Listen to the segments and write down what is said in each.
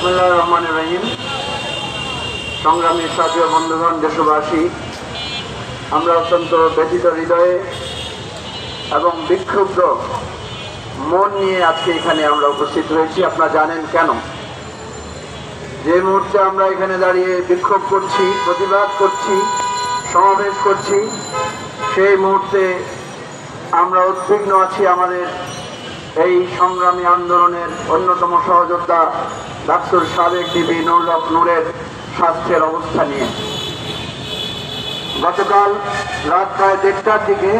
বিসমুল্লাহ রহমান রহিম। সংগ্রামী সাথীয় বন্ধুগণ, দেশবাসী, আমরা অত্যন্ত ব্যথিত হৃদয়ে এবং বিক্ষুব্ধ মন নিয়ে আজকে এখানে আমরা উপস্থিত হয়েছি। আপনারা জানেন কেন? যে মুহূর্তে আমরা এখানে দাঁড়িয়ে বিক্ষোভ করছি, প্রতিবাদ করছি, সমাবেশ করছি, সেই মুহূর্তে আমরা উদ্বিগ্ন আছি আমাদের এই সংগ্রামী আন্দোলনের অন্যতম সহযোদ্ধা ডাক্তার সাবেক ডিবি নুরলক নূরের স্বাস্থ্যের অবস্থা নিয়ে। গতকাল রাত প্রায় দেড়টার দিকে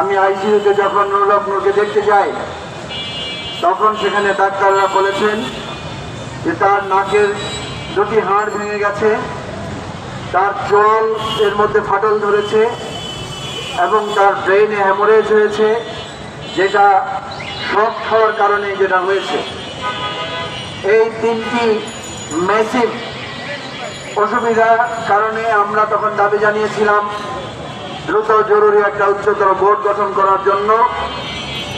আমি আইসিইউতে যখন নুরলক নূরকে দেখতে যাই, তখন সেখানে ডাক্তাররা বলেছেন যে তার নাকের দুটি হাড় ভেঙে গেছে, তার চোয়াল এর মধ্যে ফাটল ধরেছে এবং তার ব্রেইনে হ্যামোরেজ হয়েছে, যেটা শক হওয়ার কারণে যেটা হয়েছে। এই তিনটি মেসিভ অসুবিধার কারণে আমরা তখন দাবি জানিয়েছিলাম, দ্রুত জরুরি একটা উচ্চতর বোর্ড গঠন করার জন্য।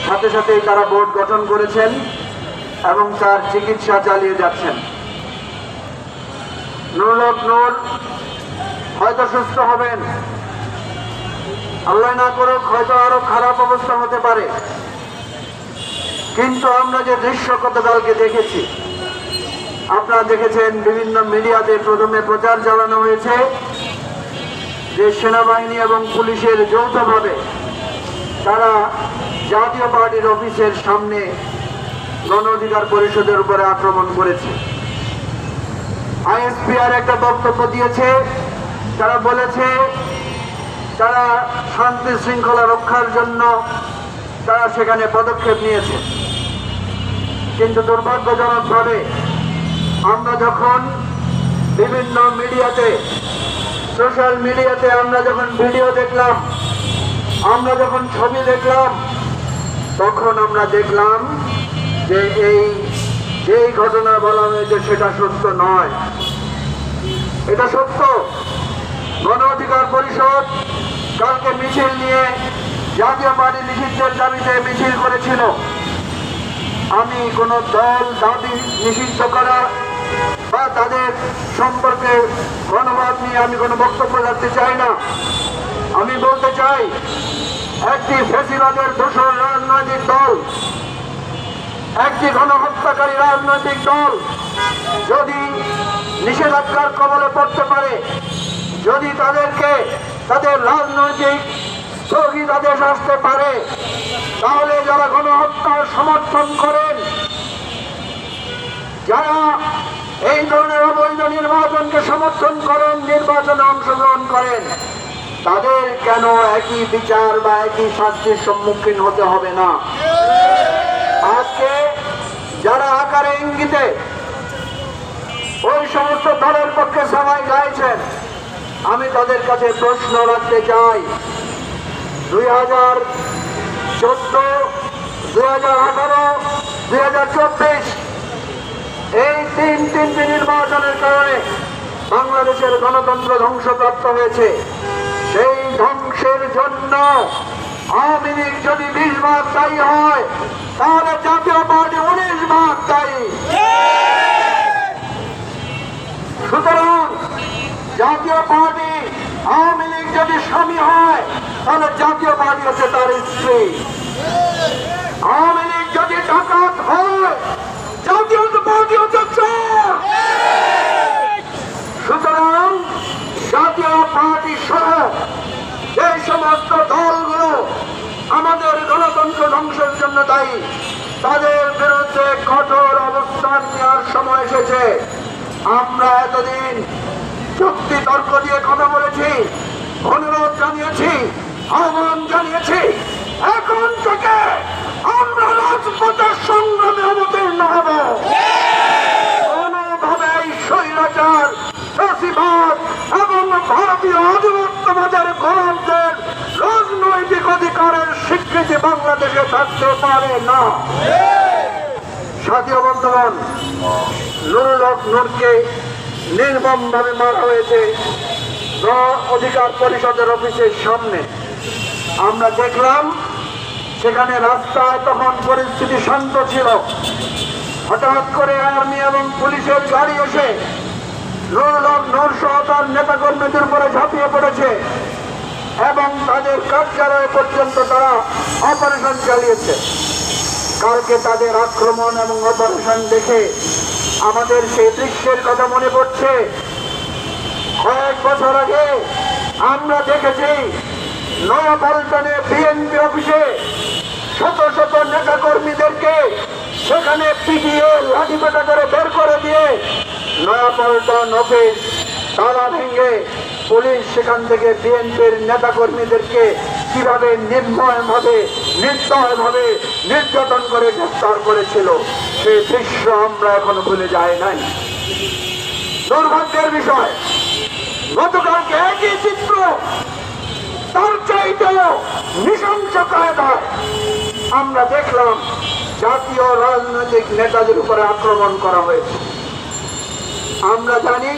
সাথে সাথেই তারা বোর্ড গঠন করেছেন এবং তার চিকিৎসা চালিয়ে যাচ্ছেন। নুরুলক নূর, হয়তো সুস্থ হবেন। আল্লাহ না করুক, হয়তো আরও খারাপ অবস্থা হতে পারে। কিন্তু আমরা যে দৃশ্য গতকালকে দেখেছি আপনারা দেখেছেন বিভিন্ন মিডিয়াতে প্রথমে প্রচার চালানো হয়েছে যে সেনাবাহিনী এবং পুলিশের যৌথভাবে তারা জাতীয় পার্টির অফিসের সামনে গণ অধিকার পরিষদের উপরে আক্রমণ করেছে। আইএসপিআর একটা বক্তব্য দিয়েছে, তারা বলেছে তারা শান্তি শৃঙ্খলা রক্ষার জন্য তারা সেখানে পদক্ষেপ নিয়েছে। কিন্তু দুর্ভাগ্যজনকভাবে আমরা যখন বিভিন্ন মিডিয়াতে, সোশ্যাল মিডিয়াতে আমরা যখন ভিডিও দেখলাম, আমরা যখন ছবি দেখলাম, তখন আমরা দেখলাম যে এই, যেই ঘটনা বলা হয়েছে সেটা সত্য নয়। এটা সত্য। গণ অধিকার পরিষদ কালকে মিছিল নিয়ে জাতীয় পার্টি নিষিদ্ধের দাবিতে মিছিল করেছিল। আমি কোন দল দাবি নিষিদ্ধ করা বা তাদের সম্পর্কে গণবাদ নিয়ে আমি কোনো বক্তব্য রাখতে চাই না। আমি বলতে চাই, একটি ফেসিবাদের দোষর রাজনৈতিক দল, একটি গণহত্যাকারী রাজনৈতিক দল যদি নিষেধাজ্ঞার কবলে পড়তে পারে, যদি তাদেরকে তাদের রাজনৈতিক স্থগিতাদেশ আসতে পারে, তাহলে যারা গণহত্যার সমর্থন করেন, যারা এই ধরনের অবৈধ নির্বাচনকে সমর্থন করেন, নির্বাচনে অংশগ্রহণ করেন। তাদের কেন একই বিচার বা একই শাস্তির সম্মুখীন হতে হবে না? আজকে যারা আকারে ইঙ্গিতে ওই সমস্ত দলের পক্ষে সবাই গাইছেন, আমি তাদের কাছে প্রশ্ন রাখতে চাই। দুই হাজার চোদ্দ, দুই হাজার আঠারো, দুই হাজার চব্বিশ এই তিন তিনটি নির্বাচনের কারণে বাংলাদেশের গণতন্ত্র ধ্বংসপ্রাপ্ত হয়েছে। সেই ধ্বংসের জন্য আওয়ামী লীগ যদি বিশ ভাগ দায়ী হয়, তাহলে জাতীয় পার্টি উনিশ ভাগ দায়ী। সুতরাং জাতীয় পার্টি, আওয়ামী লীগ যদি স্বামী হয়, তাহলে জাতীয় পার্টি হচ্ছে তার স্ত্রী। আওয়ামী লীগ যদি ডাকাত হয় জাতীয় পার্টি হচ্ছে চোর সুতরাং জাতীয় পার্টি সহ এই সমস্ত দলগুলো আমাদের গণতন্ত্র ধ্বংসের জন্য দায়ী তাদের বিরুদ্ধে কঠোর অবস্থান নেওয়ার সময় এসেছে। আমরা এতদিন যুক্তি তর্ক দিয়ে কথা বলেছি। বাংলাদেশে থাকতে পারে না। সাথীয় বন্ধুগণ, নুরুল হক নূরকে নির্মমভাবে মারা হয়েছে অধিকার পরিষদের অফিসের সামনে। আমরা দেখলাম সেখানে রাস্তায় তখন পরিস্থিতি শান্ত ছিল। হঠাৎ করে আর্মি এবং পুলিশের গাড়ি এসে নুরুল হক নূর সহ তার নেতাকর্মীদের উপরে ঝাঁপিয়ে পড়েছে। কার্যালয় পর্যন্ত তারা অপারেশন চালিয়েছে। কালকে তাদের আক্রমণ এবং অপারেশন দেখে আমাদের সেই দৃশ্যের কথা মনে পড়ছে। কয়েক বছর আগে আমরা দেখেছি, নয়া পল্টনে বিএনপি অফিসে শত শত নেতা কর্মীদেরকে সেখানে পিটিয়ে লাঠি পেটা করে বের করে দিয়ে নয়া পল্টন অফিস তালা ভেঙে পুলিশ সেখান থেকে বিএনপির নেতা কর্মীদেরকে কীভাবে নির্ময় ভাবে নির্দয় ভাবে নির্যাতন করে গ্রেফতার করেছিল সেই দৃশ্য আমরা এখনও ভুলে যাই নাই। দুর্ভাগ্যের বিষয়, গতকালকে একই চিত্র, তার চাইতেও নৃশংস আমরা দেখলাম জাতীয় রাজনৈতিক নেতাদের উপরে আক্রমণ করা হয়েছে। আমরা জানি